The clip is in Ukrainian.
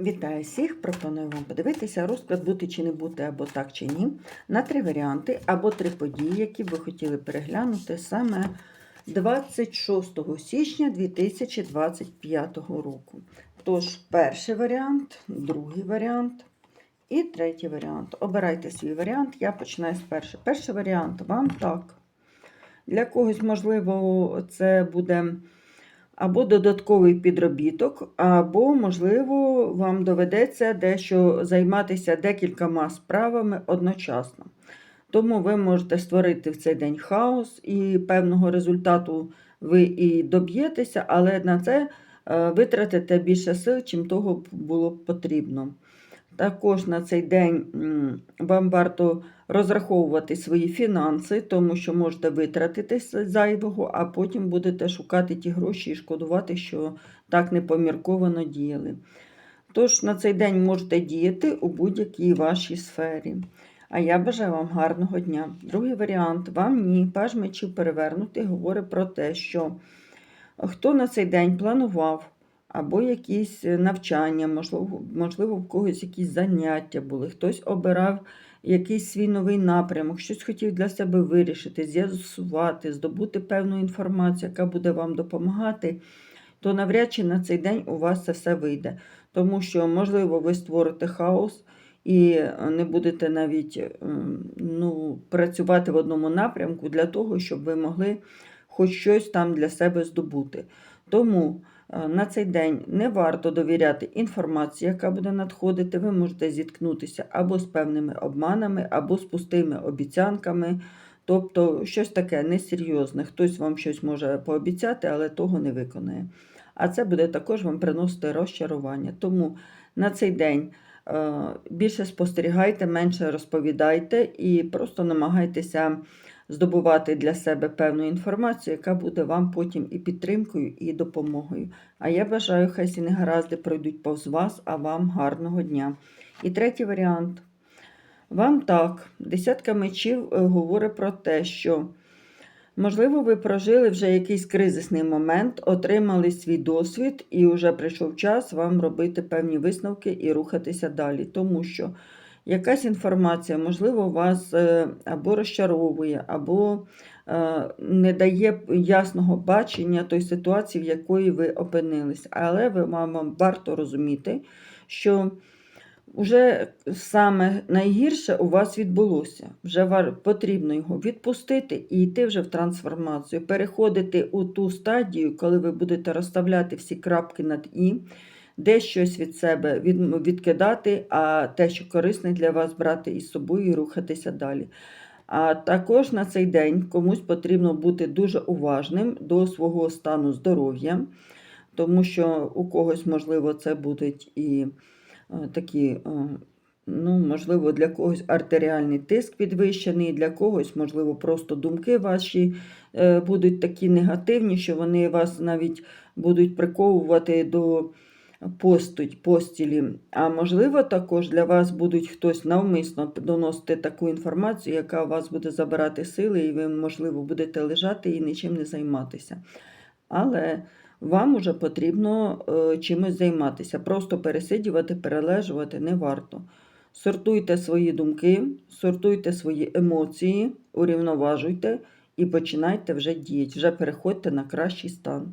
Вітаю всіх! Пропоную вам подивитися розклад бути чи не бути, або так чи ні, на три варіанти, або три події, які ви хотіли переглянути саме 26 січня 2025 року. Тож, перший варіант, другий варіант і третій варіант. Обирайте свій варіант, я починаю з першого. Перший варіант вам так. Для когось, можливо, це буде або додатковий підробіток, або, можливо, вам доведеться дещо займатися декількома справами одночасно. Тому ви можете створити в цей день хаос, і певного результату ви і доб'єтеся, але на це е, витратите більше сил, чим того було б потрібно. Також на цей день вам варто розраховувати свої фінанси, тому що можете витратитися зайвого, а потім будете шукати ті гроші і шкодувати, що так непомірковано діяли. Тож на цей день можете діяти у будь-якій вашій сфері. А я бажаю вам гарного дня. Другий варіант вам ні. Паж мечів перевернутий говорить про те, що хто на цей день планував або якісь е, навчання, можливо, можливо, в когось якісь заняття були, хтось обирав якийсь свій новий напрямок, щось хотів для себе вирішити, з'ясувати, здобути певну інформацію, яка буде вам допомагати, то навряд чи на цей день у вас це все вийде. Тому що, можливо, ви створите хаос і е, не будете навіть ем, ну, працювати в одному напрямку для того, щоб ви могли хоч щось там для себе здобути. Тому на цей день не варто довіряти інформації, яка буде надходити. Ви можете зіткнутися або з певними обманами, або з пустими обіцянками. Тобто щось таке несерйозне. Хтось вам щось може пообіцяти, але того не виконає. А це буде також вам приносити розчарування. Тому на цей день е, більше спостерігайте, менше розповідайте і просто намагайтеся здобувати для себе певну інформацію, яка буде вам потім і підтримкою, і допомогою. А я бажаю, хай ці негаразди пройдуть повз вас, а вам гарного дня. І третій варіант. Вам так, десятка мечів е, говорить про те, що, можливо, ви прожили вже якийсь кризисний момент, отримали свій досвід, і вже прийшов час вам робити певні висновки і рухатися далі. Тому що якась інформація, можливо, вас е, або розчаровує, або е, не дає ясного бачення той ситуації, в якої ви опинились. Але вам варто розуміти, що вже саме найгірше у вас відбулося. Вже потрібно його відпустити і йти вже в трансформацію, переходити у ту стадію, коли ви будете розставляти всі крапки над І де щось від себе відкидати, а те, що корисне для вас, брати із собою і рухатися далі. А також на цей день комусь потрібно бути дуже уважним до свого стану здоров'я, тому що у когось, можливо, це будуть і е, такі, е, ну, можливо, для когось артеріальний тиск підвищений, для когось, можливо, просто думки ваші е, будуть такі негативні, що вони вас навіть будуть приковувати до постуть, постілі. А можливо, також для вас будуть хтось навмисно доносити таку інформацію, яка у вас буде забирати сили, і ви, можливо, будете лежати і нічим не займатися. Але вам уже потрібно е, чимось займатися. Просто пересидювати, перележувати не варто. Сортуйте свої думки, сортуйте свої емоції, урівноважуйте і починайте вже діяти, вже переходьте на кращий стан.